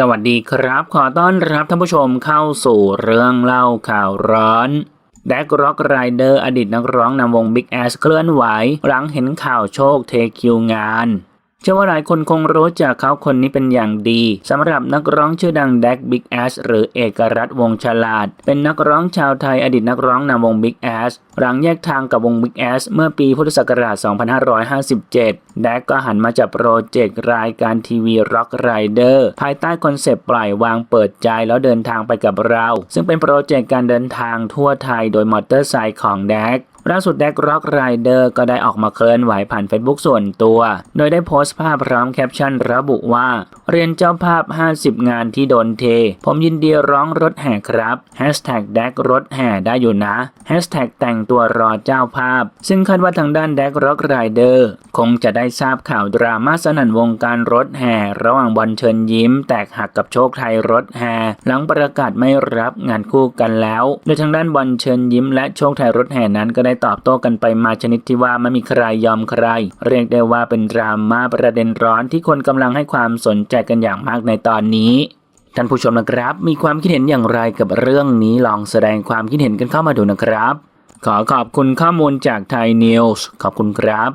สวัสดีครับ ขอต้อนรับท่านผู้ชมเข้าสู่เรื่องเล่าข่าวร้อนแดกร็อกไรเดอร์อดีตนักร้องนำวง Big Ass เคลื่อนไหว หลังเห็นข่าวโชคเทคิวงาน ชื่อว่าหลายคนคงรู้จักเขาคนนี้เป็นอย่างดีสำหรับนักร้องชื่อดังแดก Big Ass หรือเอกรัตน์วงฉลาด เป็นนักร้องชาวไทยอดีตนักร้องนำวง Big Ass หลังแยกทางกับวง Big Ass เมื่อปีพุทธศักราช 2557 แดกก็หันมาจับโปรเจกต์รายการทีวี Rock Rider ภายใต้คอนเซปต์ปล่อยวางเปิดใจแล้วเดินทางไปกับเรา ซึ่งเป็นโปรเจกต์การเดินทางทั่วไทยโดยมอเตอร์ไซค์ของแดก ล่าสุดแดกร็อกไรเดอร์ก็ได้ออกมาเคลื่อนไหวผ่าน Facebook ส่วนตัว โดยได้โพสต์ภาพพร้อมแคปชั่นระบุว่า เรียนเจ้าภาพ 50 งานที่โดนเท ผมยินดีร้องรถแห่ครับแฮชแท็กแดกรถแห่ได้อยู่นะแฮชแท็กแต่งตัวรอเจ้าภาพ ซึ่งคาดว่าทางด้านแดกร็อกไรเดอร์คงจะได้ทราบข่าวดราม่าสนั่นวงการรถแห่ ระหว่างบอลเชิญยิ้ม แตกหักกับโชคไทยรถแห่หลังประกาศไม่รับงานคู่กันแล้ว โดยทางด้านบอลเชิญยิ้มและโชคไทยรถแห่นั้นก็ได้ตอบโต้กันไปมาชนิดที่ว่าไม่มีใครยอมใคร เรียกได้ว่าเป็นดราม่าประเด็นร้อนที่คนกำลังให้ความสนใจกันอย่างมากในตอนนี้ท่านผู้ชมนะครับ มีความคิดเห็นอย่างไรกับเรื่องนี้ลองแสดงความคิดเห็นกันเข้ามาดูนะครับ ขอขอบคุณข้อมูลจากไทยนิวส์ขอบคุณครับ